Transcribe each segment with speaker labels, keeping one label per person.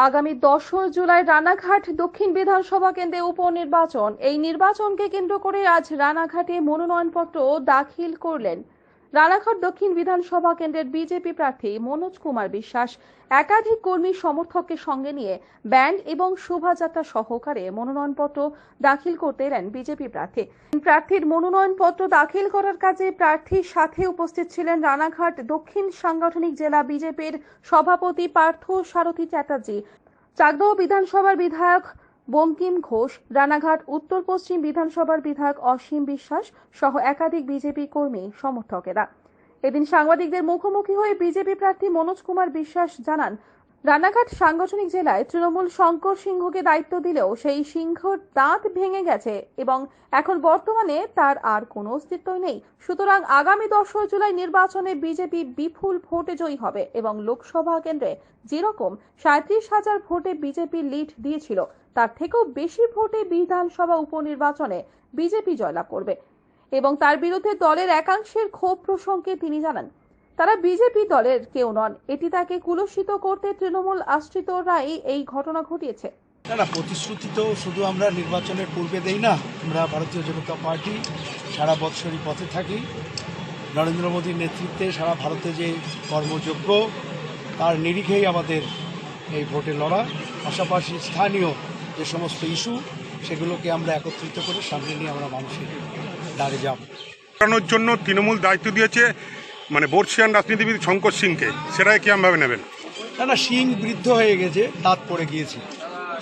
Speaker 1: আগামী দশই জুলাই রানাঘাট দক্ষিণ বিধানসভা কেন্দ্রে উপনির্বাচন। এই নির্বাচনকে কেন্দ্র করে আজ রানাঘাটে মনোনয়নপত্র দাখিল করলেন রানাঘাট দক্ষিণ বিধানসভা কেন্দ্রের বিজেপি প্রার্থী মনোজ কুমার বিশ্বাস একাধিক কর্মী সমর্থককে সঙ্গে নিয়ে ব্যান্ড এবং শোভাযাত্রা সহকারে মনোনয়নপত্র দাখিল করতে এলেন বিজেপি প্রার্থী। প্রার্থীর মনোনয়নপত্র দাখিল করার কাজে প্রার্থীর সাথে উপস্থিত ছিলেন রানাঘাট দক্ষিণ সাংগঠনিক জেলা বিজেপির সভাপতি পার্থ সারথী চ্যাটার্জি। চাকদহ বিধানসভার বিধায়ক বঙ্কিম ঘোষ, রানাঘাট, উত্তর পশ্চিম বিধানসভার বিধায়ক অসীম বিশ্বাস সহ একাধিক বিজেপি কর্মী, সমর্থকেরা। এদিন সাংবাদিকদের মুখোমুখি হয়ে বিজেপি প্রার্থী মনোজ কুমার বিশ্বাস জানান রানাঘাট সাংগঠনিক জেলায় তৃণমূল শঙ্কর সিংহকে দায়িত্ব দিলেও সেই সিংহর দাঁত ভেঙে গেছে এবং এখন বর্তমানে তার আর কোনো অস্তিত্বই নেই। সুতরাং আগামী দশই জুলাই নির্বাচনে বিজেপি বিপুল ভোটে জয়ী হবে এবং লোকসভা কেন্দ্রে যেরকম সাঁত্রিশ হাজার ভোটে বিজেপি লিড দিয়েছিল, তার থেকেও বেশি ভোটে বিধানসভা উপনির্বাচনে বিজেপি জয়লাভ করবে। এবং তার বিরুদ্ধে দলের একাংশের ক্ষোভ প্রসঙ্গে তিনি জানান তারা বিজেপি দলের কেউ নন। এটি তাকে কুলসিত করতে তৃণমূল আশ্রিতরাই এই ঘটনা ঘটিয়েছে।
Speaker 2: না না প্রতিশ্রুতি তো শুধু আমরা নির্বাচনের পূর্বে দেই না। আমরা ভারতীয় জনতা পার্টি সারা বৎসরই পথে থাকি। নরেন্দ্র মোদীর নেতৃত্বে সারা ভারতে যে কর্মযোগ্য তার নিরিখেই আমাদের এই ভোটে লড়া। পাশাপাশি স্থানীয় যে সমস্ত ইস্যু সেগুলোকে আমরা একত্রিত করে সামনে নিয়ে আমরা মানুষের দাঁড়িয়ে যাব।
Speaker 3: জন্য তৃণমূল দায়িত্ব দিয়েছে। মানে বর্ষিয়ান রাজনীতিবিদ শঙ্কর সিংকে সেটাই কিরমভাবে নেবেন?
Speaker 2: না না সিং বৃদ্ধ হয়ে গেছে দাঁত পড়ে গিয়েছে।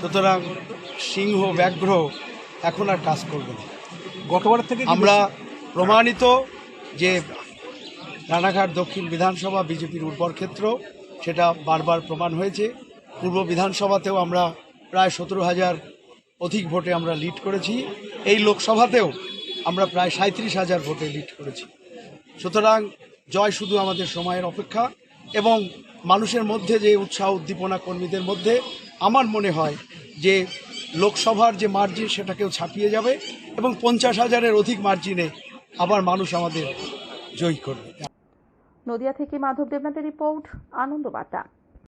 Speaker 2: সুতরাং সিংহ ব্যাঘ্র এখন আর কাজ করবে না।
Speaker 4: গতবার থেকে
Speaker 2: আমরা প্রমাণিত যে রানাঘাট দক্ষিণ বিধানসভা বিজেপির উর্বর ক্ষেত্র সেটা বারবার প্রমাণ হয়েছে। পূর্ব বিধানসভাতেও আমরা প্রায় সতেরো হাজার অধিক ভোটে আমরা লিড করেছি। এই লোকসভাতেও আমরা প্রায় সাঁত্রিশ হাজার ভোটে লিড করেছি। সুতরাং জয় শুধু আমাদের সময়ের অপেক্ষা এবং মানুষের মধ্যে যে উৎসাহ উদ্দীপনা কর্মীদের মধ্যে, আমার মনে হয় যে লোকসভার যে মার্জিন সেটাকেও ছাপিয়ে যাবে এবং পঞ্চাশ হাজারের অধিক মার্জিনে আবার মানুষ আমাদের জয়ী করবে।
Speaker 1: নদিয়া থেকে মাধব দেবনাথের রিপোর্ট আনন্দ বার্তা